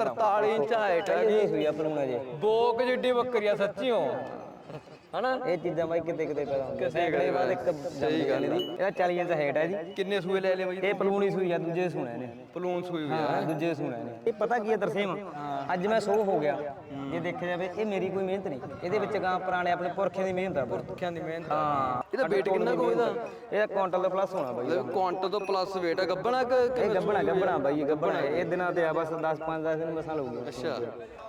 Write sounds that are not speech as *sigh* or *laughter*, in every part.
43 inch height ਹੈ ਇਹ ਹੋਈ ਆ ਪਲੂਣਾ ਜੇ ਬੋਕ ਜਿੱਡੀ ਬੱਕਰੀ ਆ ਸੱਚੀਓ। ਹਨਾ? ਇਹ ਚੀਜ਼ਾਂ ਬਾਈ ਕਿਤੇ ਕਿਤੇ ਪੈਦਾ ਹੁੰਦੀਆਂ। ਸੈਂਕੜੇ ਬਾਅਦ ਇੱਕ ਸਹੀ ਗੱਲ ਦੀ ਇਹਦਾ 40 ਇੰਚ ਹਾਈਟ ਹੈ ਜੀ। ਕਿੰਨੇ ਸੂਏ ਲੈ ਲਏ ਬਾਈ? ਇਹ ਪਲੂਣੀ ਸੂਈ ਆ ਦੂਜੇ ਸੁਣਿਆ ਨੇ। ਪਲੂਨ ਸੂਈ ਹੋਈ ਆ। ਹਾਂ ਦੂਜੇ ਸੁਣਿਆ ਨੇ। ਇਹ ਪਤਾ ਕੀ ਹੈ ਤਰਸੇਮ? ਅੱਜ ਮੈਂ ਸੋ ਹੋ ਗਿਆ। ਜੇ ਦੇਖਿਆ ਜਾਵੇ ਇਹ ਮੇਰੀ ਕੋਈ ਮਿਹਨਤ ਨਹੀਂ। ਇਹਦੇ ਵਿੱਚ ਗਾਂ ਪੁਰਾਣੇ ਆਪਣੇ ਪੁਰਖਿਆਂ ਦੀ ਮਿਹਨਤ ਆ ਬਾਈ। ਪੁਰਖਿਆਂ ਦੀ ਮਿਹਨਤ ਹਾਂ। ਇਹਦਾ weight ਕਿੰਨਾ ਕੁ ਇਹਦਾ ਇਹਦਾ ਕੁਆਂਟਲ ਦਾ ਪਲੱਸ ਹੋਣਾ ਬਾਈ। ਕੁਆਂਟਲ ਤੋਂ ਪਲੱਸ weight ਆ। ਗੱਬਣਾ ਕਿ ਇਹ ਗੱਬਣਾ ਗੱਬਣਾ ਬਾਈ ਇਹ ਗੱਬਣਾ ਇਹ ਦਿਨਾਂ ਤੇ ਆ ਬਸ 10 5 10 ਦਿਨ ਮਸਾਂ ਲਊਗਾ। ਅੱਛਾ।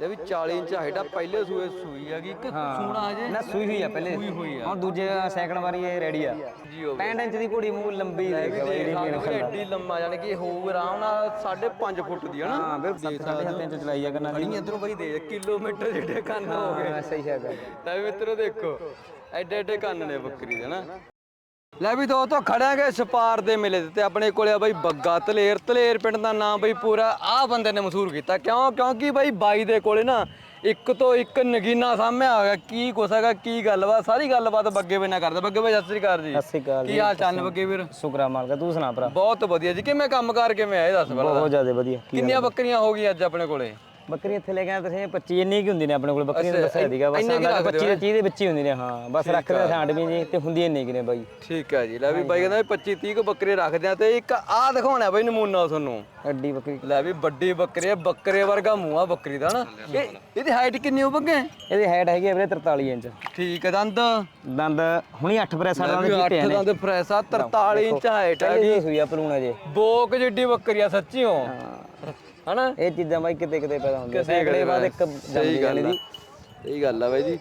ਇਹ ਵੀ 40 ਇੰਚ ਹਾਈਟ ਆ। ਪਹਿਲੇ ਸੂਏ ਸੂਈ ਹੈਗੀ ਕਿ ਸੂਣਾ ਹਜੇ? ਨਾ ਸੂਈ ਹੋਈ ਆ ਪਹਿਲੇ। ਹੋਈ ਆ। ਹੁਣ ਦੂਜੇ ਸੈਕਿੰਡ ਵਾਰੀ ਇਹ ਰੈਡੀ ਆ। ਜੀ ਹੋ 65 ਇੰਚ ਦੀ ਘੋੜੀ ਮੂੰਹ ਲੰਬੀ ਦੇਖ ਬਾਈ ਇਹਦੀ ਮੇਰੇ ਹੋ ਖਿਆਲ ਐਡੀ ਲੰਮਾ ਯਾਨੀ ਕਿ ਹੋਊ ਆਰਾਮ ਨਾਲ 5.5 ਫੁੱਟ ਦੀ ਹਨਾ ਹਾਂ ਬਿਲਕੁਲ। 7.5 ਇੰਚ ਚਲਾਈ ਆ ਕਰਨਾ ਅੜੀ ਇਧਰੋਂ ਬਾਈ ਦੇ ਕਿਲੋਮੀਟਰ ਜਿਹੜੇ ਕੰਨ ਹੋ ਗਏ। ਸਹੀ ਹੈ। ਗੱਲ ਤਾਂ ਵੀ ਮਿੱਤਰੋ ਦੇਖੋ ਐਡੇ ਐਡੇ ਕੰਨ ਨੇ ਬੱਕਰੀ ਦੇ ਨਾ। ਲੈ ਵੀ ਦੋਸਤੋ ਖੜਾਂਗੇ ਸਪਾਰ ਦੇ ਮੇਲੇ ਤੇ ਆਪਣੇ ਕੋਲੇ ਆ ਬਾਈ ਬੱਗਾ ਤਲੇਰ। ਤਲੇਰ ਪਿੰਡ ਦਾ ਨਾਮ ਬਾਈ ਪੂਰਾ ਆਹ ਬੰਦੇ ਨੇ ਮਸ਼ਹੂਰ ਕੀਤਾ। ਕਿਉਂ? ਕਿਉਂਕਿ ਬਾਈ ਬਾਈ ਦੇ ਕੋਲੇ ਨਾ ਇੱਕ ਤੋਂ ਇੱਕ ਨਗੀਨਾ ਸਾਹਮਣੇ ਆ ਗਿਆ। ਕੀ ਕੁਛ ਹੈਗਾ ਕੀ ਗੱਲਬਾਤ ਸਾਰੀ ਗੱਲਬਾਤ ਬੱਗੇ ਵੇ ਨਾ ਕਰਦਾ। ਬੱਗੇ ਬਾਈ ਸਤਿ ਸ੍ਰੀ ਅਕਾਲ ਜੀ। ਸਤਿ ਸ਼੍ਰੀ ਅਕਾਲ ਕੀ ਹਾਲ ਚਾਲ ਨੇ ਬੱਗੇ ਵੀਰ? ਸ਼ੁਕਰਾ ਮਾਲਕਾ ਤੂੰ ਸੁਣਾ ਭਰਾ? ਬਹੁਤ ਵਧੀਆ ਜੀ। ਕਿਵੇਂ ਕੰਮ ਕਰ ਕਿਵੇਂ ਆਏ ਦੱਸ ਪਹਿਲਾਂ ਬਹੁਤ ਜ਼ਿਆਦਾ ਵਧੀਆ। ਕਿੰਨੀਆਂ ਬੱਕਰੀਆਂ ਹੋ ਗਈਆਂ ਅੱਜ ਆਪਣੇ ਕੋਲੇ? ਬੱਕਰੀ ਇੱਥੇ ਲੈ ਕੇ ਆਏ ਤੁਸੀਂ 25 ਇੰਨੀ ਕੀ ਹੁੰਦੀ ਨੇ ਆਪਣੇ ਕੋਲ ਬੱਕਰੀਆਂ ਦਾ ਦੱਸਿਆ ਸੀਗਾ ਬਸ ਇੰਨੇ ਕੀ ਆਂਦਾ ਰੱਖਦੇ 25 ਦੇ 30 ਦੇ ਵਿੱਚ ਹੀ ਹੁੰਦੀ ਨੇ ਹਾਂ ਬਸ ਰੱਖਦੇ ਛਾਂਟ ਵੀ ਜੀ ਤੇ ਹੁੰਦੀ ਇੰਨੀ ਕਿ ਨੇ ਬਾਈ। ਠੀਕ ਹੈ ਜੀ ਲੈ ਵੀ ਬਾਈ ਕਹਿੰਦਾ ਵੀ 25 30 ਕੁ ਬੱਕਰੇ ਰੱਖਦੇ ਆ ਤੇ ਇੱਕ ਆਹ ਦਿਖਾਉਣਾ ਬਾਈ ਨਮੂਨਾ ਤੁਹਾਨੂੰ। ਐਡੀ ਬੱਕਰੀ। ਲੈ ਵੀ ਵੱਡੀ ਬੱਕਰੀ ਆ ਬੱਕਰੇ ਵਰਗਾ ਮੂੰਹ ਆ ਬੱਕਰੀ ਦਾ ਨਾ। ਇਹ ਇਹਦੀ ਹਾਈਟ ਕਿੰਨੀ ਹੋ ਬੱਗੇ ਇਹਦੀ ਹਾਈਟ ਹੈਗੀ ਆ ਵੀਰੇ 43 ਇੰਚ। ਠੀਕ ਹੈ ਦੰਦ? ਦੰਦ ਹੁਣੀ 8 ਪ੍ਰੈਸਾਂ ਦਾ ਵੀ ਕੀਤੇ 8 ਨੇ। ਦੰਦ ਫਰੈਸ ਆ 43 ਇੰਚ ਹਾਈਟ ਆ ਇਹ ਹੋਈ ਆ ਪਲੂਣਾ ਜੇ ਬੋਕ ਜਿੱਡੀ ਬੱਕਰੀ ਆ ਸੱਚੀਓ ਹਨਾ? ਇਹ ਚੀਜ਼ਾਂ ਬਾਈ ਕਿਤੇ ਕਿਤੇ ਪੈਦਾ ਹੁੰਦੀਆਂ। ਸੈਂਕੜੇ ਬਾਅਦ ਇੱਕ ਸਹੀ ਗੱਲ ਆ। ਸਹੀ ਗੱਲ ਆ ਬਾਈ ਜੀ।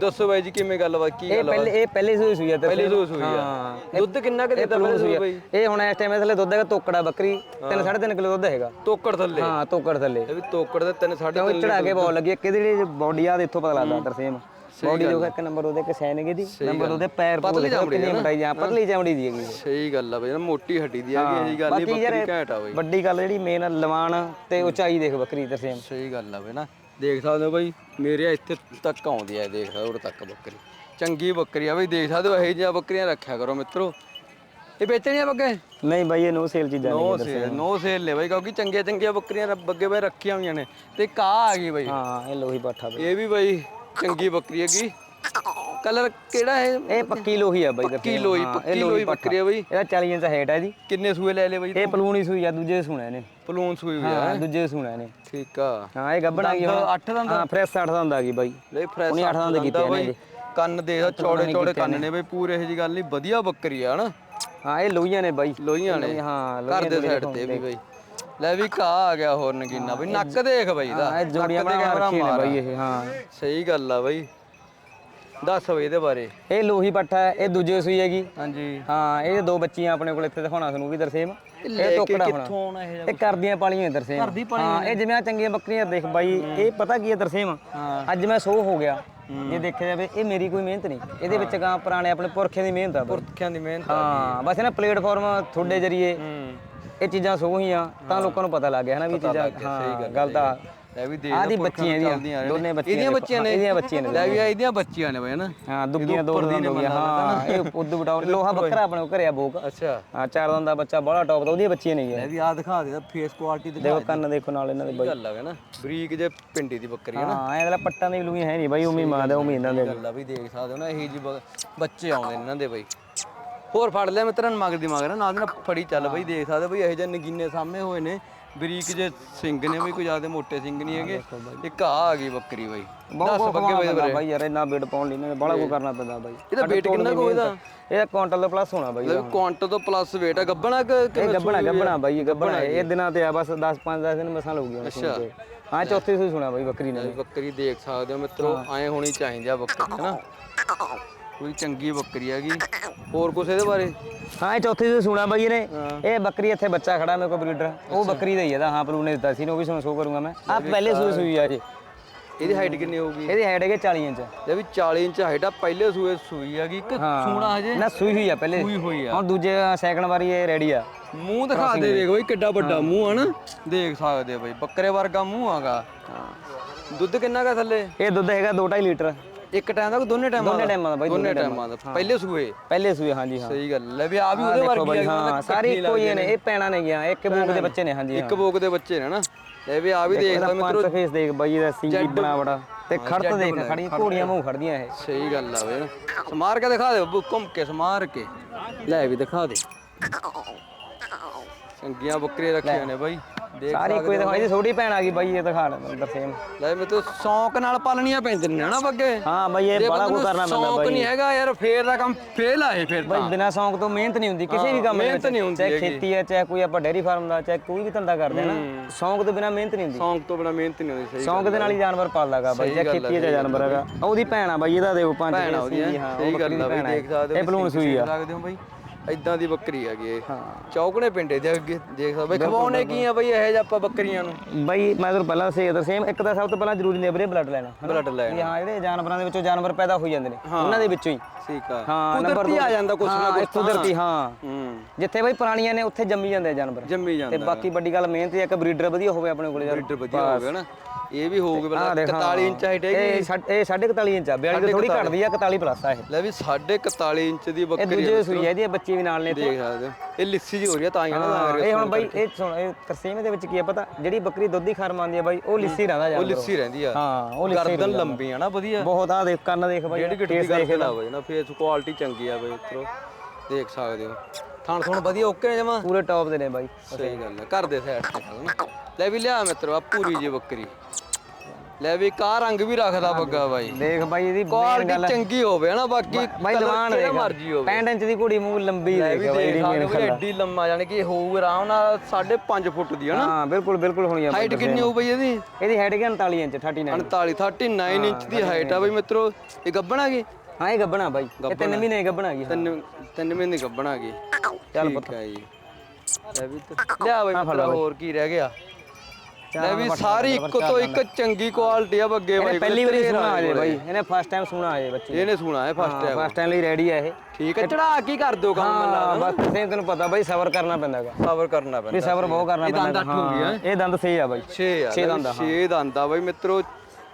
ਦੱਸੋ ਬਾਈ ਜੀ ਕਿਵੇਂ ਗੱਲਬਾਤ ਕੀ ਇਹ ਗੱਲ ਪਹਿਲੇ ਇਹ ਪਹਿਲੇ ਸੂਈ ਸੂਈ ਆ ਤੇ ਪਹਿਲੀ ਸੂਈ ਸੂਈ ਆ। ਹਾਂ। ਦੁੱਧ ਕਿੰਨਾ ਕੁ ਦਿੱਤਾ ਪਹਿਲੇ ਸੂਈ ਬਾਈ? ਇਹ ਹੁਣ ਇਸ ਟਾਈਮ ਥੱਲੇ ਦੁੱਧ ਹੈਗਾ ਤੋਕੜਾ ਬੱਕਰੀ। 3 3.5 ਕਿਲੋ ਦੁੱਧ ਹੈਗਾ। ਤੋਕੜ ਥੱਲੇ। ਹਾਂ ਤੋਕੜ ਥੱਲੇ। ਇਹ ਵੀ ਤੋਕੜ ਦੇ ਤਿੰਨ ਸਾਢੇ ਉਹ ਚੜਾ ਕੇ ਬਹੁਤ ਲੱਗੀ ਕਿਹਦੀ ਜਿਹੜੀ ਬੋਡੀ ਆ ਦੇਖੋ ਪਤਾ ਲੱਗਦਾ ਤਰਸੇਮ ਬੋਡੀ ਦੇਖੋ ਇੱਕ ਨੰਬਰ ਉਹਦੇ ਕਿ ਸੈਨ ਹੈਗੀ ਦੀ ਨੰਬਰ ਉਹਦੇ ਪੈਰ ਪੂਰੇ ਦੇਖੋ ਕਿੰਨੀ ਮੋਟਾਈ ਜਾਂ ਪਤਲੀ ਚਮੜੀ ਦੀ ਹੈਗੀ ਸਹੀ ਗੱਲ ਆ ਬਈ ਨਾ ਮੋਟੀ ਹੱਡੀ ਦੀ ਹੈਗੀ ਇਹ ਗੱਲ ਨਹੀਂ ਬਾਕੀ ਯਾਰ ਬੱਕਰੀ ਘੈਂਟ ਆ ਬਈ। ਵੱਡੀ ਗੱਲ ਜਿਹੜੀ ਮੇਨ ਲਵਾਣ ਤੇ ਉਚਾਈ ਦੇਖ ਬੱਕਰੀ ਤਰਸੇਮ ਸਹੀ ਗੱਲ ਆ ਬਈ ਨਾ। ਦੇਖ ਸਕਦੇ ਹੋ ਬਈ ਮੇਰੇ ਇੱਥੇ ਤੱਕ ਆਉਂਦੀ ਆ ਦੇਖ ਸਕਦੇ ਹੋ ਤੱਕ ਬੱਕਰੀ ਚੰਗੀ ਬੱਕਰੀ ਆ ਬਈ ਦੇਖ ਸਕਦੇ ਹੋ ਇਹੋ ਜਿਹੀਆਂ ਬੱਕਰੀਆਂ ਰੱਖਿਆ ਕਰੋ ਮਿੱਤਰੋ। ਇਹ ਵੇਚਣੀਆਂ ਬੱਗੇ? ਨਹੀਂ ਬਾਈ ਇਹ ਨੋ ਸੇਲ ਚੀਜ਼ਾਂ ਨੋ ਨਹੀਂ ਸੇਲ ਨੋ ਸੇਲ ਲੈ ਬਈ ਕਿਉਂਕਿ ਚੰਗੀਆਂ ਚੰਗੀਆਂ ਬੱਕਰੀਆਂ ਬੱਗੇ ਬਈ ਰੱਖੀਆਂ ਹੋਈਆਂ ਨੇ। ਤੇ ਕਾ ਆ ਗਈ ਬਈ। ਹਾਂ ਇਹ ਲੋਹੀ ਪਾਠਾ ਬਾਈ। ਇਹ ਵੀ ਬਈ ਚੰਗੀ ਬੱਕਰੀ ਹੈਗੀ। ਕਲਰ ਕਿਹੜਾ ਹੈ? ਇਹ ਪੱਕੀ ਲੋਹੀ ਆ ਬਾਈ ਪੱਕੀ ਲੋਈ ਪੱਕੀ ਲੋਈ ਬੱਕਰੀ ਆ ਬਈ। ਇਹਦਾ 40 ਇੰਚ ਹਾਈਟ ਹੈ ਜੀ ਕਿੰਨੇ ਸੂਏ ਲੈ ਲਏ ਬਈ ਇਹ ਪਲੂਣੀ ਸੂਈ ਆ ਦੂਜੇ ਸੁਣਿਆ ਨੇ। ਪਲੂਨ ਸੂਈ ਹੋਈ ਆ ਹਾਂ ਦੂਜੇ ਸੁਣਿਆ ਨੇ। ਠੀਕ ਆ। ਹਾਂ ਇਹ ਗੱਬਣ ਆ ਗਈ ਹੁਣ ਅੱਠ ਦੰਦ? ਹਾਂ ਫਰੈਸ਼ 60 ਦਾ ਹੁੰਦਾ ਗਈ ਬਾਈ। ਲੈ ਫਰੈਸ਼ ਉਹਨੇ ਅੱਠ ਦੰਦ ਕੀਤੇ ਨੇ। ਜੀ। ਕੰਨ ਦੇ ਚੌੜੇ ਚੌੜੇ ਕੰਨ ਨੇ। ਬਈ ਪੂਰੇ ਇਹ ਜੀ ਗੱਲ ਨਹੀਂ ਵਧੀਆ ਬੱਕਰੀ ਆ ਹਨਾ? ਹਾਂ ਇਹ ਲੋਹੀਆਂ ਨੇ ਬਾਈ। ਲੋਹੀਆਂ ਨੇ। ਹਾਂ ਘਰ ਦੇ ਸਾਈਡ ਤੇ ਵੀ ਬਈ। ਲੈ ਵੀ ਕਾ ਆ ਗਿਆ ਹੋਰ ਨਗੀਨਾ ਬਈ ਨੱਕ ਦੇਖ ਬਈ ਦਾ ਹਾਂ ਇਹ ਜੋੜੀਆਂ ਬਣਾ ਰੱਖੀਆਂ ਨੇ। ਬਾਈ ਇਹ ਹਾਂ। ਸਹੀ ਗੱਲ ਆ ਬਈ। ਦੱਸ ਬਈ ਇਹਦੇ ਬਾਰੇ। ਇਹ ਲੋਹੀ ਪੱਠਾ ਹੈ ਇਹ ਦੂਜੇ ਸੂਈ ਹੈਗੀ। ਹਾਂਜੀ। ਹਾਂ ਇਹ ਦੋ ਬੱਚੀਆਂ ਆਪਣੇ ਕੋਲ ਇੱਥੇ ਦਿਖਾਉਣਾ ਤੁਹਾਨੂੰ ਵੀ ਦਰਸੇਮ ਇਹ ਟੋਕੜਾ ਹੋਣਾ। ਕਿੱਥੋਂ ਆਉਣਾ ਇਹ ਇਹ ਕਰਦੀਆਂ ਪਾਲੀਆਂ ਦਰਸੇਮ ਹਾਂ ਇਹ ਜਿਵੇਂ ਚੰਗੀਆਂ ਬੱਕਰੀਆਂ ਦੇਖ ਬਾਈ ਇਹ ਪਤਾ ਕੀ ਹੈ ਦਰਸੇਮ ਹਾਂ। ਅੱਜ ਮੈਂ ਸੋ ਹੋ ਗਿਆ। ਜੇ ਦੇਖਿਆ ਜਾਵੇ ਇਹ ਮੇਰੀ ਕੋਈ ਮਿਹਨਤ ਨਹੀਂ। ਇਹਦੇ ਵਿੱਚ ਗਾਂ ਪੁਰਾਣੇ ਆਪਣੇ ਪੁਰਖਿਆਂ ਦੀ ਮਿਹਨਤ ਆ। ਪੁਰਖਿਆਂ ਦੀ ਮਿਹਨਤ ਹਾਂ ਬਸ ਨਾ ਪਲੇਟਫਾਰਮ ਤੁਹਾਡੇ ਜਰੀਏ। ਇਹ ਚੀਜ਼ਾਂ ਸੋ ਹੀਆਂ ਤਾਂ ਲੋਕਾਂ ਨੂੰ ਪਤਾ ਲੱਗ ਗਿਆ ਹੈ ਨਾ ਵੀ ਚੀਜ਼ਾਂ ਹਾਂ ਗੱਲ ਤਾਂ ਲੈ ਵੀ ਦੇਖ ਆਹ ਦੀ ਪੁਰਖਾਂ ਬੱਚੀਆਂ ਇਹਦੀਆਂ, ਨੇ। ਦੋਨੇ ਬੱਚੀਆਂ ਇਹਦੀਆਂ ਨੇ, ਬੱਚੀਆਂ ਨੇ। ਇਹਦੀਆਂ ਬੱਚੀਆਂ ਨੇ ਲੈ ਵੀ ਇਹਦੀਆਂ ਬੱਚੀਆਂ ਨੇ ਬਈ ਹਨਾ। ਹਾਂ ਦੁੱਗੀਆਂ ਦੋ ਦੰਦ ਹੋ ਹਾਂ ਇਹ ਉਦੋਂ ਬਟਾਉ *laughs* ਲੋਹਾ ਬੱਕਰਾ ਆਪਣੇ ਕੋਲ ਘਰਿਆ ਬੋਕ। ਅੱਛਾ। ਹਾਂ ਚਾਰ ਦੰਦ ਦਾ ਬੱਚਾ ਬੜਾ ਟੌਪ ਦਾ ਉਹਦੀਆਂ ਬੱਚੀਆਂ ਨਹੀਂ ਲੈ ਵੀ ਆ ਦਿਖਾ ਦੇ ਫੇਸ ਕੁਆਲਿਟੀ ਤੇ ਦੇਖੋ ਕੰਨ ਦੇਖੋ ਨਾਲ ਇਹਨਾਂ ਦੇ ਬਾਈ। ਗੱਲ ਆ ਨਾ ਬਰੀਕ ਜੇ ਪਿੰਡੀ ਦੀ ਬੱਕਰੀ ਹੈ ਨਾ। ਹਾਂ ਇਹ ਪੱਟਾਂ ਦੀ ਲੂਈਆਂ ਹੈ ਨਹੀਂ ਬਾਈ ਉਮੀ ਮਾਂ ਦੇ ਉਮੀ ਇਹਨਾਂ ਦੇ। ਗੱਲ ਆ ਵੀ ਦੇਖ ਸਕਦੇ ਹੋ ਨਾ ਇਹੀ ਜੀ ਬੱਚੇ ਆਉਂਦੇ ਨੇ ਇਹਨਾਂ ਦੇ ਬਈ। ਹੋਰ ਫੜ ਲਿਆ ਮਿੱਤਰਾਂ ਮਗਰ ਦੀ ਮਗਰ ਨਾਲ ਦੀ ਨਾਲ ਫੜੀ ਚੱਲ ਬਈ ਦੇਖ ਸਕਦੇ ਹੋ ਬਈ ਇਹੋ ਜਿਹੇ ਨਗੀਨੇ ਸਾਹਮਣੇ ਹੋਏ ਨੇ। ਬਰੀਕ ਜੇ ਸਿੰਘ ਨੇ ਬਈ ਕੋਈ ਜ਼ਿਆਦਾ ਮੋਟੇ ਸਿੰਘ ਨਹੀਂ ਹੈਗੇ। ਇੱਕ ਆ ਆ ਗਈ ਬੱਕਰੀ ਬਈ। ਦੱਸ ਬੱਗੇ ਬਈ ਬਾਈ ਯਾਰ ਇੰਨਾ ਵੇਟ ਪਾਉਣ ਲਈ ਨੇ ਬੜਾ ਕੁ ਕਰਨਾ ਪੈਂਦਾ ਬਾਈ। ਇਹਦਾ weight ਕਿੰਨਾ ਕੁ ਇਹਦਾ ਇਹ ਕੁਆਂਟਲ ਦਾ ਪਲੱਸ ਹੋਣਾ ਬਾਈ ਲੈ ਕੁਆਂਟਲ ਤੋਂ ਪਲੱਸ weight ਆ ਗੱਬਣਾ ਕਿ ਗੱਬਣਾ ਗੱਬਣਾ ਬਾਈ ਗੱਬਣਾ। ਇਹ ਦਿਨਾਂ ਤੇ ਆ ਬਸ 10 5 10 ਦਿਨ ਮਸਾਂ ਲਊਗੀ ਅੱਛਾ। ਹਾਂ ਚੌਥੀ ਸੂਈ ਸੁਣਾ ਬਾਈ ਬੱਕਰੀ ਨੇ। ਇਹ ਬੱਕਰੀ ਦੇਖ ਸਕਦੇ ਹੋ ਮਿੱਤਰੋ ਐ ਹੋਣੀ ਚਾਹੀਦੀ ਆ ਬੱਕਰੀ ਹਨਾ ਕੋਈ ਚੰਗੀ ਬੱਕਰੀ ਹੈਗੀ। ਹੋਰ ਕੁਛ ਇਹਦੇ ਬਾਰੇ? ਹਾਂ ਇਹ ਚੌਥੀ ਸੂਈ ਸੁਣਾ ਬਾਈ ਇਹ ਬੱਕਰੀ ਇੱਥੇ ਬੱਚਾ ਖੜਾ ਮੇਰੇ ਕੋਲ ਬਰੀਡਰ। ਉਹ ਬੱਕਰੀ ਦਾ ਹੀ ਇਹਦਾ ਹਾਂ ਪਲੂ ਨੇ ਦਿੱਤਾ ਸੀ ਨੇ ਉਹ ਵੀ ਤੁਹਾਨੂੰ ਸ਼ੋ ਕਰੂੰਗਾ ਮੈਂ। ਆ ਪਹਿਲੇ ਸੂਈ ਸੂਈ ਆ ਜੀ ਇਹਦੀ ਹਾਈਟ ਕਿੰਨੀ ਹੋਊਗੀ? ਇਹਦੀ ਹਾਈਟ ਹੈਗੀ 40 ਇੰਚ। ਇਹ ਵੀ 40 ਇੰਚ ਹਾਈਟ ਆ ਪਹਿਲੇ ਸੂਏ ਸੂਈ ਹੈਗੀ ਕਿ ਸੂਣਾ ਹਜੇ? ਨਾ ਸੂਈ ਹੋਈ ਆ ਪਹਿਲੇ। ਸੂਈ ਹੋਈ ਆ। ਹੁਣ ਦੂਜੇ ਸੈਕਿੰਡ ਵਾਰੀ ਇਹ ਰੈਡੀ ਆ। ਮੂੰਹ ਦਿਖਾ ਦੇ ਵੇਖ ਬਈ ਕਿੱਡਾ ਵੱਡਾ ਮੂੰਹ ਹਨਾ ਦੇਖ ਸਕਦੇ ਬਈ ਬੱਕਰੇ ਵਰਗਾ ਮੂੰਹ ਆਗਾ। ਦੁੱਧ ਕਿੰਨਾ ਕਾ ਥੱਲੇ? ਇਹ ਦੁੱਧ ਹੈਗਾ 2.5 ਲੀਟਰ। ਇੱਕ ਟਾਈਮ ਦਾ ਕਿ ਦੋਨੇ ਟਾਈਮਾਂ ਦੋਨੇ ਟਾਈਮਾਂ ਦਾ ਬਾਈ, ਦੋਨੇ ਟਾਈਮਾਂ ਦਾ। ਪਹਿਲੇ ਸੂਏ? ਪਹਿਲੇ ਸੂਏ ਹਾਂਜੀ ਹਾਂ। ਸਹੀ ਗੱਲ। ਲੈ ਵੀ ਆ ਵੀ ਉਹਦੇ ਵਰਗੀ ਆ ਹਾਂ ਸਾਰੇ ਇੱਕੋ ਹੀ ਨੇ। ਇਹ ਪੈਣਾ ਨੇ ਗਿਆ ਇੱਕ ਬੂਕ ਦੇ ਬੱਚੇ ਨੇ ਹਾਂਜੀ ਇੱਕ ਬੋਕ ਦੇ ਬੱਚੇ ਨੇ ਨਾ। ਲੈ ਵੀ ਆ ਵੀ ਦੇਖ ਇਹਦਾ ਲਓ ਮਿੱਤਰੋ। ਪੰਜ ਫੇਸ ਦੇਖ ਬਾਈ ਇਹਦਾ ਸਿੰਗੀ ਬਣਾਵੜਾ ਤੇ ਖੜਤ ਦੇਖ ਖੜੀਆਂ ਘੋੜੀਆਂ ਮੂੰਹ ਖੜਦੀਆਂ ਇਹ। ਸਹੀ ਗੱਲ ਆ ਵੇ। ਸਮਾਰ ਕੇ ਦਿਖਾ ਦੇ ਘੁੰਮ ਕੇ ਸਮਾਰ ਕੇ। ਲੈ ਵੀ ਦਿਖਾ ਦੇ। ਚੰਗੀਆਂ ਬੱਕਰੀਆਂ ਰੱਖੀਆਂ ਨੇ ਬਾਈ। ਦੇਖ ਸਾਰੀ ਕੋਈ ਦਿਖਾਈ ਦੀ ਛੋਟੀ ਭੈਣ ਆ ਗਈ ਬਾਈ ਇਹ ਦਿਖਾ ਅੰਦਰ ਸੇਮ ਲੈ ਮੈਂ ਤੂੰ ਸ਼ੌਂਕ ਨਾਲ ਪਾਲਣੀਆਂ ਪੈਂਦੀਆਂ ਨੇ ਨਾ ਬੱਗੇ? ਹਾਂ ਬਾਈ ਇਹ ਬੜਾ ਕੋ ਕਰਨਾ ਪੈਂਦਾ ਸ਼ੌਂਕ ਬਾਈ। ਨਹੀਂ ਹੈਗਾ ਯਾਰ ਫੇਰ ਦਾ ਕੰਮ ਫੇਲ ਆਏ ਫੇਰ ਬਾਈ ਬਿਨਾ ਸ਼ੌਂਕ ਤੋਂ ਮਿਹਨਤ ਨਹੀਂ ਹੁੰਦੀ ਕਿਸੇ ਵੀ ਕੰਮ ਦੇ ਮਿਹਨਤ ਨਹੀਂ ਹੁੰਦੀ ਚਾਹੇ। ਖੇਤੀ ਹੈ ਚਾਹੇ ਕੋਈ ਆਪਾਂ ਡੇਅਰੀ ਫਾਰਮ ਦਾ ਚਾਹੇ ਕੋਈ ਵੀ ਧੰਦਾ ਕਰਦੇ ਨਾ ਸ਼ੌਂਕ ਤੋਂ ਬਿਨਾ ਮਿਹਨਤ ਨਹੀਂ ਹੁੰਦੀ। ਸ਼ੌਂਕ ਤੋਂ ਬਿਨਾ ਮਿਹਨਤ ਨਹੀਂ ਹੁੰਦੀ ਸਹੀ ਸ਼ੌਂਕ ਦੇ ਨਾਲ ਹੀ ਜਾਨਵਰ ਪਾਲਦਾਗਾ ਬਾਈ ਜੇ ਖੇਤੀ ਹੈ ਜਾਂ ਜਾਨਵਰ ਹੈਗਾ। ਉਹਦੀ ਭੈਣ ਆ ਬਾਈ ਇਹਦਾ ਪੰਜ ਫੇਸ ਉਹਦੀ ਸਿੰਗੀ, ਹਾਂ ਹਾਂ ਸਹੀ ਉਹ ਗੱਲ ਆ ਬਈ ਦੀ ਦੇਖ ਸਕਦੇ ਇਹ ਬਲੂਨ ਸੂਈ ਆ। ਹੋ ਇਦਾਂ ਦੀ ਬੱਕਰੀ ਹੈਗੀ ਇਹ। ਹਾਂ। ਚੌਕਣੇ ਪਿੰਡੇ ਦੇ ਅੱਗੇ ਦੇਖ ਸਕਦੇ ਬਈ ਖਵਾਉਣੇ ਕੀ ਆ ਬਈ ਇਹੋ ਜਿਹਾ ਆਪਾਂ ਬੱਕਰੀਆਂ ਨੂੰ? ਬਾਈ ਮੈਂ ਤੁਹਾਨੂੰ ਪਹਿਲਾਂ ਸੇ ਅਦਰ ਸੇਮ ਇੱਕ ਤਾਂ ਸਭ ਤੋਂ ਪਹਿਲਾਂ ਜ਼ਰੂਰੀ ਨੇ ਵੀਰੇ ਬਲੱਡ ਲੈਣਾ? ਬਲੱਡ ਲੈਣ। ਹਾਂ ਜਿਹੜੇ ਜਾਨਵਰਾਂ ਦੇ ਵਿੱਚੋਂ ਜਾਨਵਰ ਪੈਦਾ ਹੋਈ ਜਾਂਦੇ ਨੇ ਉਹਨਾਂ ਦੇ ਵਿੱਚੋਂ ਹੀ। ਠੀਕ ਆ। ਹਾਂ ਕੁਦਰਤੀ ਆ ਜਾਂਦਾ ਕੁਛ ਨਾ ਕੁਛ ਕੁਦਰਤੀ ਹਾਂ। ਜਿੱਥੇ ਬਾਈ ਪੁਰਾਣੀਆਂ ਨੇ ਉੱਥੇ ਜੰਮੀ ਜਾਂਦੇ ਜਾਨਵਰ। ਜੰਮੀ ਤੇ ਜਾਂਦਾ। ਬਾਕੀ ਵੱਡੀ ਗੱਲ ਮਿਹਨਤ ਹੈ ਕਿ ਬਰੀਡਰ ਵਧੀਆ ਹੋਵੇ ਆਪਣੇ ਕੋਲ ਯਾਰ। ਬਰੀਡਰ ਵਧੀਆ ਹੋਵੇ ਨਾ ਇਹ ਵੀ ਹੋਊਗਾ ਬਲਾ ਦੇਖ, ਹਾਂ। 41 ਇੰਚ ਹਾਈਟ ਹੈਗੀ ਇਹ ਇਹ 41 ਇੰਚ ਆ 42 ਤੋਂ ਥੋੜੀ ਘਟਦੀ ਆ 41 ਪਲੱਸ ਆ ਇਹ। ਲੈ ਵੀ 41 ਇੰਚ ਦੀ ਇਹ ਬੱਕਰੀ ਦੂਜੇ ਸੂਈ ਹੈ ਇਹਦੀ ਇਹ ਬੱਚੇ ਵੀ ਨਾਲ ਨੇ। ਦੇਖ ਸਕਦੇ ਹੋ। ਇਹ ਲਿੱਸੀ ਜੀ ਹੋ ਰਹੀ ਆ ਤਾਂ ਹੀ ਨਾ ਹਾਂ, ਇਹ ਹੁਣ ਬਾਈ ਇਹ ਸੁਣ ਇਹ ਤਰਸੇਮ ਦੇ ਵਿੱਚ ਕੀ ਆ ਪਤਾ? ਜਿਹੜੀ ਬੱਕਰੀ ਦੁੱਧ ਦੀ ਖਾਰਮ ਆਂਦੀ ਆ ਬਾਈ ਉਹ ਲਿੱਸੀ ਰਹਿੰਦਾ ਉਹ ਜਾਨਵਰ ਲਿੱਸੀ ਰਹਿੰਦੀ ਆ। ਹਾਂ ਉਹ ਲਿੱਸੀ ਗਰਦਨ ਲੰਬੀ ਆ ਨਾ ਵਧੀਆ। ਬਹੁਤ ਆ ਦੇਖ ਕੰਨ ਦੇਖ ਬਾਈ ਜਿਹੜੀ ਗਿੱਟੀ ਦੀ ਗੱਲ ਹੋਵੇ ਨਾ ਫੇਸ ਕੁਆਲਿਟੀ ਚੰਗੀ ਆ ਬਈ ਮਿੱਤਰੋ। ਦੇਖ ਸਕਦੇ ਹੋ। ਥਾਣ ਥੋਣ ਵਧੀਆ ਓਕੇ ਨੇ ਜਮਾ? ਪੂਰੇ ਟੌਪ ਦੇ ਨੇ ਬਾਈ। ਸਹੀ ਗੱਲ ਹੈ ਘਰ ਦੇ ਸਾਈਡ ਤੇ ਨਾ। ਲੈ ਵੀ ਲਿਆ ਮਿੱਤਰੋ ਆ ਪੂਰੀ ਜੀ ਬੱਕਰੀ। ਲੈ ਵੀ ਕਾ ਰੰਗ ਵੀ ਰੱਖਦਾ ਬੱਗਾ ਬਾਈ। ਦੇਖ ਬਾਈ ਇਹਦੀ ਕੁਆਲਿਟੀ ਚੰਗੀ ਹੋਵੇ ਨਾ ਬਾਕੀ ਬਾਈ ਜਿਹੜਾ ਦੇਖ। ਮਰਜ਼ੀ ਹੋਵੇ। 65 ਇੰਚ ਦੀ ਕੁੜੀ ਮੂੰਹ ਲੰਬੀ ਦੇਖ ਬਾਈ ਇਹਦੀ ਮੇਨ ਵੀ ਐਡੀ ਲੰਮਾ ਜਾਣੀ ਕਿ ਹੋਊ ਆਰਾਮ ਨਾਲ 5.5 ਫੁੱਟ ਦੀ ਹੈ ਨਾ। ਹਾਂ ਬਿਲਕੁਲ ਬਿਲਕੁਲ ਹੋਣੀ ਆ ਹਾਈਟ ਕਿੰਨੀ ਹੋਊ ਬਈ ਇਹਦੀ? ਇਹਦੀ ਹਾਈਟ ਹੈ 39 ਇੰਚ 39 39 39 ਇੰਚ ਦੀ ਹਾਈਟ ਆ ਬਈ ਮਿੱਤਰੋ। ਇਹ ਗੱਬਣ ਗਈ ਹਾਂ ਇਹ ਗੱਬਣਾ ਬਾਈ। ਇਹ ਤਿੰਨ ਮਹੀਨੇ ਗੱਬਣਾ ਗਈ ਤਿੰਨ ਤਿੰਨ ਮਹੀਨੇ ਗੱਬਣ ਆ ਗਈ ਚੱਲ ਠੀਕ ਹੈ ਜੀ। ਲੈ ਵੀ ਤੇ- ਲਿਆ ਬਈ ਮਿੱਤਰੋ ਹੋਰ ਕੀ ਰਹਿ ਗਿਆ? ਲੈ ਵੀ ਸਾਰੀ ਇੱਕ ਤੋਂ ਇੱਕ ਚੰਗੀ ਕੁਆਲਿਟੀ ਆ ਬੱਗੇ ਇਹਨੇ ਬਾਈ ਪਹਿਲੀ ਵਾਰੀ ਸੁਣਾ ਆ ਜੇ ਬਾਈ ਇਹਨੇ ਫਸਟ ਟਾਈਮ ਸੁਣਾ ਆ ਜੇ ਬੱਚੇ ਇਹਨੇ ਸੁਣਾ ਹੈ ਫਸਟ ਟਾਈਮ ਫਸਟ ਟਾਈਮ ਲਈ ਰੈਡੀ ਆ ਇਹ। ਠੀਕ ਹੈ ਚੜਾ ਕੀ ਕਰ ਦਿਓ ਕੰਮ ਮੈਨੂੰ ਹਾਂ ਲੱਗਦਾ ਬਸ ਸੇਮ ਤੈਨੂੰ ਪਤਾ ਬਾਈ ਸਬਰ ਕਰਨਾ ਪੈਂਦਾਗਾ ਸਬਰ ਕਰਨਾ ਵੀ ਪੈਂਦਾ ਸਬਰ ਬਹੁਤ ਕਰਨਾ ਇਹ ਦੰਦ ਅੱਠ ਹੋ ਹੈ ਇਹ ਦੰਦ ਸੇ ਆ ਬਾਈ। 6 ਆ ਛੇ ਦੰਦ ਆ, 6 ਦੰਦ ਆ ਬਾਈ ਮਿੱਤਰੋ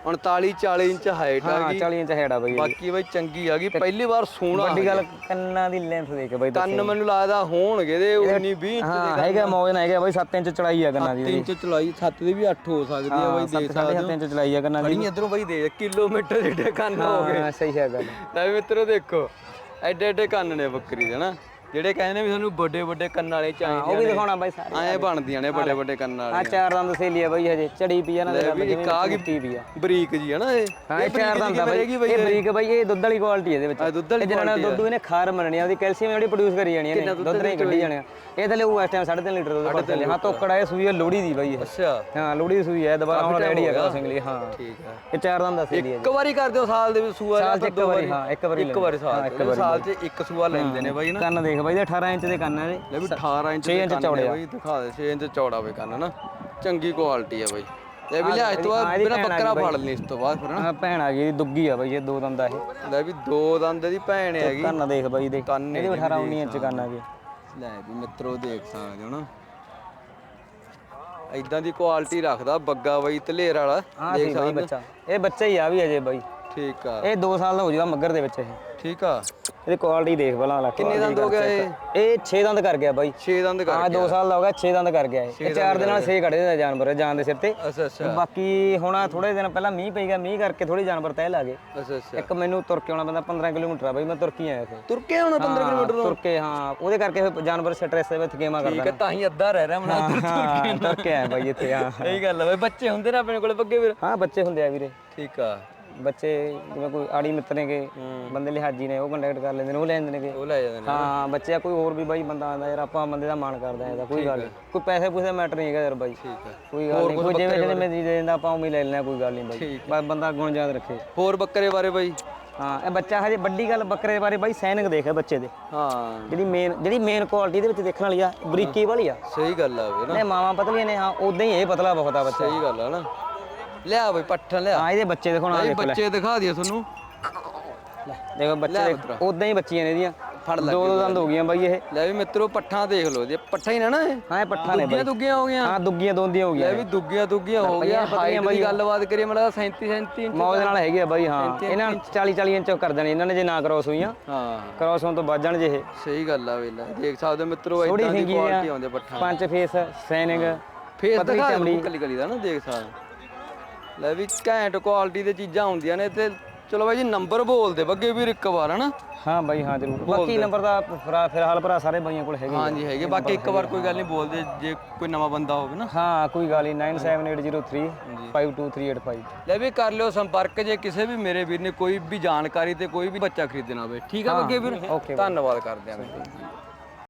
39 40 ਇੰਚ ਹਾਈਟ ਆ ਹਾਂ ਗਈ 40 ਇੰਚ ਹੈਡ ਆ ਬਾਈ ਇਹਦੀ। ਬਾਕੀ ਬਾਈ ਚੰਗੀ ਆ ਗਈ ਪਹਿਲੀ ਵਾਰ ਸੋਹਣਾ ਵੱਡੀ ਗੱਲ ਕੰਨਾਂ ਦੀ ਲੈਂਥ ਦੇਖ ਬਾਈ ਕੰਨ ਮੈਨੂੰ ਲੱਗਦਾ ਹੋਣਗੇ ਦੇ 19 20 ਇੰਚ ਹਾਂ ਹੈਗਾ ਮੌਜ ਨਾ ਹੈਗਾ ਬਾਈ 7 ਇੰਚ ਚੜਾਈ ਆ ਕੰਨਾਂ ਦੀ 3 ਇੰਚ ਚਲਾਈ 7 ਦੇ ਵੀ 8 ਹੋ ਸਕਦੀ ਆ ਬਾਈ ਦੇਖ ਸਕਦੇ 7 ਇੰਚ ਚੜਾਈ ਆ ਕੰਨਾਂ ਦੀ। ਬੜੀ ਇਧਰੋਂ ਬਾਈ ਦੇ ਕਿਲੋਮੀਟਰ ਜਿਹੜੇ ਕੰਨ ਹੋ ਗਏ। ਹਾਂ ਸਹੀ ਹੈ ਗੱਲ। ਲੈ ਵੀ ਮਿੱਤਰੋ ਦੇਖੋ ਐਡੇ ਐਡੇ ਕੰਨ ਨੇ ਬੱਕਰੀ ਦੇ ਨਾ। ਜਿਹੜੇ ਕਹਿੰਦੇ ਨੇ ਵੀ ਸਾਨੂੰ ਵੱਡੇ ਵੱਡੇ ਕੰਨ ਵਾਲੇ ਉਹ ਚਾਹੀਦੇ ਵੀ ਦਿਖਾਉਣਾ ਬਾਈ ਸਾਰੇ ਐਂ ਬਣਦੀਆਂ ਨੇ ਵੱਡੇ ਵੱਡੇ ਕੰਨ ਆ ਵਾਲੇ ਚਾਰ ਦੰਦ ਸੇਲੀ ਆ ਬਾਈ ਹਜੇ ਚੜੀ ਪਈ ਆ ਨਾ ਦੇ ਵੀ ਇੱਕ ਆ ਗਈ ਵੀ ਆ। ਬਰੀਕ ਜੀ ਹੈ ਨਾ ਇਹ। ਹਾਂ ਇਹ ਚਾਰ ਦੰਦ ਆ ਬਾਈ। ਇਹ ਬਰੀਕ ਬਾਈ ਇਹ ਦੁੱਧ ਵਾਲੀ ਕੁਆਲਿਟੀ ਇਹਦੇ ਵਿੱਚ। ਆ ਦੁੱਧ ਵਾਲੀ ਇਹ ਨੇ ਦੁੱਧ ਇਹਨੇ ਖਾਰ ਮੰਨਣੀ ਆ ਉਹਦੀ ਕੈਲਸ਼ੀਅਮ ਜਿਹੜੀ ਪ੍ਰੋਡਿਊਸ ਕਰੀ ਜਾਣੀ ਨੇ ਦੁੱਧ ਨਹੀਂ ਕੱਢੀ ਜਾਣੇ ਆ। ਇਹ ਥੱਲੇ ਉਹ ਇਸ ਟਾਈਮ 3.5 ਲੀਟਰ ਦੁੱਧ ਕੱਢ ਚੱਲੇ ਹਾਂ ਤੋਕੜਾ ਇਹ ਸੂਈ ਹੈ ਲੋੜੀ ਦੀ ਬਾਈ ਇਹ। ਅੱਛਾ। ਹਾਂ ਲੋੜੀ ਦੀ ਸੂਈ ਹੈ ਦੁਬਾਰਾ ਹੁਣ ਰੈਡੀ ਹੈ ਕ੍ਰੋਸਿੰਗ ਲਈ ਹਾਂ। ਠੀਕ ਹੈ ਇਹ ਚਾਰ ਦੰਦ ਦਾ ਸੇਲੀ ਹੈ ਇੱਕ ਵਾਰੀ ਕਰਦੇ ਹੋ ਸਾਲ ਦੇ ਵਿੱਚ ਸੂਆ ਸਾਲ ਚ ਜਾਂ ਇੱਕ ਦੋ ਵਾਰੀ ਹਾਂ ਇੱਕ ਵਾਰੀ ਇੱਕ ਵਾਰੀ ਸਾਲ ਹਾਂ, ਚ ਸਾਲ ਚ ਇੱਕ ਸੂਆ ਲੈਂਦੇ ਨੇ ਬਾਈ ਨਾ। ਕੰਨ ਦੇਖ ਬਾਈ ਇਹ 18 ਇੰਚ ਦੇ ਕੰਨ ਨੇ ਲੈ ਵੀ 18 ਇੰਚ ਛੇ ਦੇ ਇੰਚ ਕੰਨ ਚੌੜੇ ਆ। ਬਾਈ ਦਿਖਾ ਦੇ 6 ਇੰਚ ਚੌੜਾ ਵੇ ਕੰਨ ਨਾ ਚੰਗੀ ਕੁਆਲਿਟੀ ਆ ਬਾਈ। ਲੈ ਵੀ ਲਿਆ ਇਸ ਤੋਂ ਬਾਅਦ ਇਹਦੀ ਆ ਬੱਕਰਾ ਫੜ ਲਈ ਇਸ ਤੋਂ ਬਾਅਦ ਫਿਰ ਨਾ ਹਾਂ ਭੈਣ ਆ ਗਈ ਇਹਦੀ ਦੁੱਗੀ ਆ ਬਾਈ ਇਹ ਦੋ ਦੰਦ ਆ ਇਹ। ਲੈ ਵੀ ਦੋ ਦੰਦ ਦੀ ਭੈਣ ਹੈਗੀ। ਕੰਨ ਦੇਖ ਬਾਈ ਦੇ ਕੰਨ ਇਹਦੇ 18 19 ਇੰਚ ਕੰਨ ਆ ਗਏ। ਲੈ ਵੀ ਮਿੱਤਰੋ ਦੇਖ ਸਕਦੇ ਹੋ ਨਾ। ਇਦਾਂ ਦੀ ਕੁਆਲਿਟੀ ਰੱਖਦਾ ਬੱਗਾ ਬਾਈ ਧਲੇਰ ਵਾਲਾ। ਹਾਂ ਸੀ ਬਾਈ ਬੱਚਾ। ਇਹ ਬੱਚਾ ਹੀ ਆ ਵੀ ਅਜੇ ਬਾਈ। ਠੀਕ ਆ। ਇਹ 2 ਸਾਲ ਦਾ ਹੋ ਜਾਊਗਾ ਮੱਗਰ ਦੇ ਵਿੱਚ ਇਹ। ਠੀਕ ਆ। ਇਹਦੀ ਕੁਆਲਿਟੀ ਦੇਖ ਭਲਾ ਲਾ ਕਿੰਨੇ ਦੰਦ ਹੋ ਗਿਆ ਇਹ? ਇਹ 6 ਦੰਦ ਕਰ ਗਿਆ ਬਾਈ। 6 ਦੰਦ ਕਰ ਹਾਂ 2 ਸਾਲ ਦਾ ਹੋ ਗਿਆ 6 ਦੰਦ ਕਰ ਗਿਆ ਇਹ। ਇਹ ਚਾਰ ਦਿਨਾਂ ਨਾਲ 6 ਕੱਢ ਦਿੰਦਾ ਜਾਨਵਰ ਜਾਨ ਦੇ ਸਿਰ ਤੇ। ਅੱਛਾ ਅੱਛਾ। ਬਾਕੀ ਹੁਣ ਥੋੜੇ ਦਿਨ ਪਹਿਲਾਂ ਮੀਂਹ ਪਈ ਗਿਆ ਮੀਂਹ ਕਰਕੇ ਥੋੜੀ ਜਾਨਵਰ ਤਹਿ ਲਾ ਗਏ। ਅੱਛਾ ਅੱਛਾ। ਇੱਕ ਮੈਨੂੰ ਤੁਰ ਕੇ ਆਉਣਾ ਪੈਂਦਾ 15 ਕਿਲੋਮੀਟਰ ਆ ਬਾਈ ਮੈਂ ਤੁਰ ਕੇ ਆਇਆ ਫਿਰ ਤੁਰ ਕੇ ਆਉਣਾ 15 ਕਿਲੋਮੀਟਰ ਤੁਰ ਕੇ ਹਾਂ। ਉਹਦੇ ਕਰਕੇ ਫਿਰ ਜਾਨਵਰ ਸਟ੍ਰੈਸ ਦੇ ਵਿੱਚ ਗੇਮਾਂ ਕਰਦਾ ਠੀਕ ਹੈ ਤਾਂ ਹੀ ਅੱਧਾ ਰਹਿ ਰਿਹਾ ਮਨਾ ਹਾਂ ਤੁਰ ਕੇ ਆਇਆ ਬਾਈ ਇੱਥੇ ਹਾਂ। ਸਹੀ ਗੱਲ ਆ ਬਈ ਬੱਚੇ ਹੁੰਦੇ ਨੇ ਆਪਣੇ ਕੋਲੇ ਬੱਗੇ ਵੀਰ। ਹਾਂ ਬੱਚੇ ਹੁੰਦੇ ਆ ਵੀਰੇ। ਠੀਕ ਆ। ਬੱਚੇ ਜਿਵੇਂ ਕੋਈ ਆੜੀ ਮਿੱਤਰ ਨੇਗੇ ਬੰਦੇ ਲਿਹਾਜੀ ਨੇ ਉਹ ਕੰਟੈਕਟ ਕਰ ਲੈਂਦੇ ਨੇ ਉਹ ਲੈ ਜਾਂਦੇ ਨੇਗੇ। ਉਹ ਲੈ ਜਾਂਦੇ ਨੇ। ਹਾਂ ਬੱਚੇ ਆ ਕੋਈ ਹੋਰ ਵੀ ਬਾਈ ਬੰਦਾ ਆਂਦਾ ਯਾਰ ਆਪਾਂ ਬੰਦੇ ਦਾ ਮਾਣ ਕਰਦੇ ਆ ਇਹਦਾ ਕੋਈ ਗੱਲ ਨਹੀਂ। ਕੋਈ ਪੈਸੇ ਪੂਸੇ ਮੈਟਰ ਨਹੀਂ ਹੈਗਾ ਯਾਰ ਬਾਈ। ਠੀਕ ਆ ਕੋਈ ਗੱਲ ਨਹੀਂ ਕੋਈ ਜਿਵੇਂ ਜਿਹੜੇ ਮੈਂ ਦੇ ਦਿੰਦਾ ਆਪਾਂ ਉਵੇਂ ਹੀ ਲੈ ਲੈਣਾ ਕੋਈ ਗੱਲ ਨਹੀਂ ਬਾਈ। ਬਸ ਬੰਦਾ ਗੁਣ ਯਾਦ ਰੱਖੇ। ਹੋਰ ਬੱਕਰੇ ਬਾਰੇ ਬਾਈ? ਹਾਂ ਇਹ ਬੱਚਾ ਹਜੇ ਵੱਡੀ ਗੱਲ ਬੱਕਰੇ ਬਾਰੇ ਬਾਈ ਸੈਨਿਕ ਦੇਖ ਬੱਚੇ ਦੇ। ਹਾਂ। ਜਿਹੜੀ ਮੇਨ ਜਿਹੜੀ ਮੇਨ ਕੁਆਲਿਟੀ ਦੇ ਵਿੱਚ ਦੇਖਣ ਵਾਲੀ ਆ ਬਰੀਕੀ ਵਾਲੀ ਆ। ਸਹੀ ਗੱਲ ਆ ਵੀ ਨਾ। ਨੇ ਮਾਵਾਂ ਪਤਲੀਆਂ ਨੇ ਹਾਂ ਉਦਾਂ ਹੀ ਇਹ ਪਤਲਾ ਬਹੁਤ ਆ ਬੱਚਾ। ਸਹੀ ਗੱਲ ਆ ਨਾ। ਲਿਆ ਬਈ ਪੱਠਾ ਲਿਆ। ਹਾਂ ਇਹਦੇ ਬੱਚੇ ਦੇਖੋ ਨਾ ਦੇਖ ਲੈ। ਬੱਚੇ ਦਿਖਾ ਦਿਆ ਤੁਹਾਨੂੰ। ਦੇਖੋ ਬੱਚੇ ਉਦਾਂ ਹੀ ਬੱਚੀਆਂ ਨੇ ਇਹਦੀਆਂ। ਫੜ ਲੱਗ ਦੋ ਦੋ ਦੰਦ ਹੋ ਗਈਆਂ ਬਾਈ ਇਹ। ਲੈ ਵੀ ਮਿੱਤਰੋ ਪੱਠਾਂ ਦੇਖ ਲਓ। ਜੇ ਪੱਠਾ ਹੀ ਨਾ ਨਾ ਇਹ। ਹਾਂ ਇਹ ਪੱਠਾ ਨੇ ਦੁੱਗੀਆਂ ਦੁੱਗੀਆਂ ਹੋ ਗਈਆਂ। ਹਾਂ ਦੁੱਗੀਆਂ ਦੋਂਦੀਆਂ ਹੋ ਲੈ ਗਈਆਂ ਵੀ ਦੁੱਗੀਆਂ ਦੁੱਗੀਆਂ ਹੋ ਗਈਆਂ। ਹਾਈਟ ਦੀ ਗੱਲਬਾਤ ਕਰੀਏ ਮਤਲਬ 37 37 ਇੰਚ ਮੌਜ ਨਾਲ ਹੈਗੇ ਆ ਬਾਈ ਹਾਂ। ਇਹਨਾਂ 40 40 ਇੰਚ ਕਰ ਦੇਣੇ। ਇਹਨਾਂ ਨੇ ਜੇ ਨਾ ਕ੍ਰੋਸ ਹੋਈਆਂ। ਹਾਂ। ਕ੍ਰੋਸ ਹੋਣ ਤੋਂ ਜਾਣ ਜੇ ਇਹ। ਸਹੀ ਗੱਲ ਆ ਵੇਲਾ। ਦੇਖ ਸਕਦੇ ਹੋ ਮਿੱਤਰੋ ਥੋੜੀ ਇਦਾਂ ਦੀ ਕੁਆਲਿਟੀ ਆ ਆਉਂਦੇ ਪੱਠਾਂ। ਪੰਜ ਫੇਸ ਸੈਨਿੰਗ ਫੇਸ ਪਤਲੀ ਦਿਖਾ ਚਮੜੀ। ਕੱਲੀ ਕੱਲੀ ਦਾ ਨਾ ਦੇਖ ਸਕਦੇ ਲੈ ਵੀ ਘੈਂਟ ਕੁਆਲਿਟੀ ਦੇ ਚੀਜ਼ਾਂ ਹੁੰਦੀਆਂ ਨੇ ਤੇ ਚਲੋ ਬਾਈ ਜੀ ਨੰਬਰ ਬੋਲਦੇ ਬੱਗੇ ਵੀ ਇੱਕ ਵਾਰ ਹਨਾ? ਹਾਂ ਬਾਈ ਹਾਂ ਜ਼ਰੂਰ। ਬਾਕੀ ਨੰਬਰ ਦਾ ਫਿਰਾ- ਫਿਲਹਾਲ ਭਰਾ ਸਾਰੇ ਬਾਈਆਂ ਕੋਲ ਹੈਗੇ। ਹਾਂਜੀ ਹੈਗੇ। ਬਾਕੀ ਇੱਕ ਵਾਰ ਕੋਈ ਗੱਲ ਨਹੀਂ ਬੋਲਦੇ ਜੇ ਕੋਈ ਨਵਾਂ ਬੰਦਾ ਹੋਵੇ ਨਾ। ਹਾਂ ਕੋਈ ਗੱਲ ਨਹੀਂ 97803 52385 ਲੈ ਵੀ ਕਰ ਲਿਓ ਸੰਪਰਕ ਜੇ ਕਿਸੇ ਵੀ ਮੇਰੇ ਵੀਰ ਨੇ ਕੋਈ ਵੀ ਜਾਣਕਾਰੀ ਤੇ ਕੋਈ ਵੀ ਬੱਚਾ ਖਰੀਦਣਾ ਹੋਵੇ। ਠੀਕ ਆ ਬੱਗੇ ਵੀਰ? ਧੰਨਵਾਦ ਕਰਦੇ ਆਂ